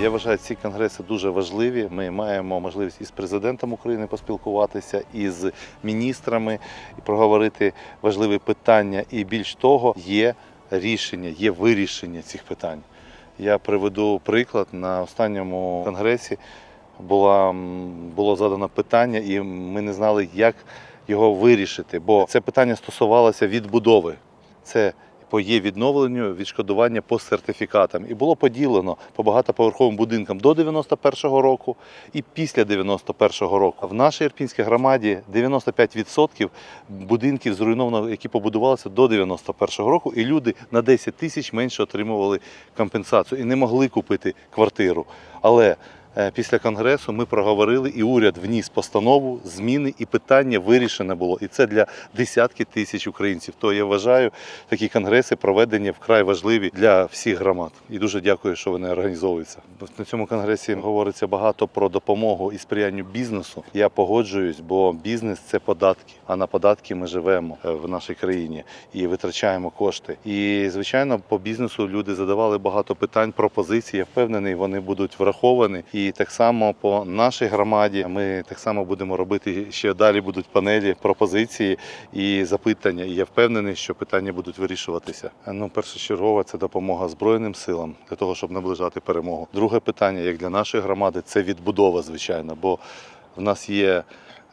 Я вважаю, ці конгреси дуже важливі. Ми маємо можливість із президентом України поспілкуватися, із міністрами і проговорити важливі питання. І більш того, є рішення, є вирішення цих питань. Я приведу приклад на останньому конгресі. Була, було задано питання, і ми не знали, як його вирішити, бо це питання стосувалося відбудови. Це по є відновленню відшкодування по сертифікатам. І було поділено по багатоповерховим будинкам до 91-го року і після 91-го року. В нашій Ірпінській громаді 95% будинків зруйновано, які побудувалися до 91-го року, і люди на 10 тисяч менше отримували компенсацію і не могли купити квартиру. Але Після конгресу ми проговорили, і уряд вніс постанову, зміни, і питання вирішене було. І це для десятки тисяч українців. То я вважаю, такі конгреси проведені вкрай важливі для всіх громад. І дуже дякую, що вони організовуються. На цьому конгресі говориться багато про допомогу і сприянню бізнесу. Я погоджуюсь, бо бізнес це податки. А на податки ми живемо е, в нашій країні і витрачаємо кошти. І звичайно, по бізнесу люди задавали багато питань, пропозицій. Я впевнений, вони будуть враховані. І так само по нашій громаді ми так само будемо робити ще далі. Будуть панелі, пропозиції і запитання. І я впевнений, що питання будуть вирішуватися. Ну, першочергово це допомога Збройним силам для того, щоб наближати перемогу. Друге питання, як для нашої громади, це відбудова, звичайно, бо в нас є,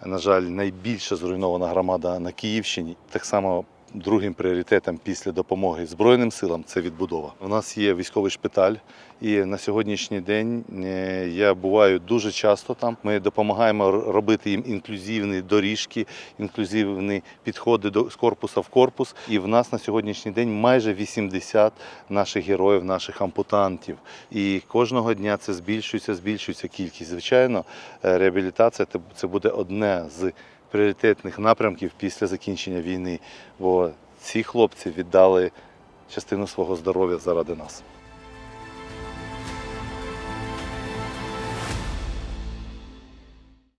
на жаль, найбільша зруйнована громада на Київщині. Так само. Другим пріоритетом після допомоги Збройним силам це відбудова. У нас є військовий шпиталь, і на сьогоднішній день е, я буваю дуже часто там. Ми допомагаємо робити їм інклюзивні доріжки, інклюзивні підходи до з корпуса в корпус. І в нас на сьогоднішній день майже 80 наших героїв, наших ампутантів. І кожного дня це збільшується, збільшується кількість. Звичайно, е, реабілітація це- це буде одне з пріоритетних напрямків після закінчення війни, бо ці хлопці віддали частину свого здоров'я заради нас.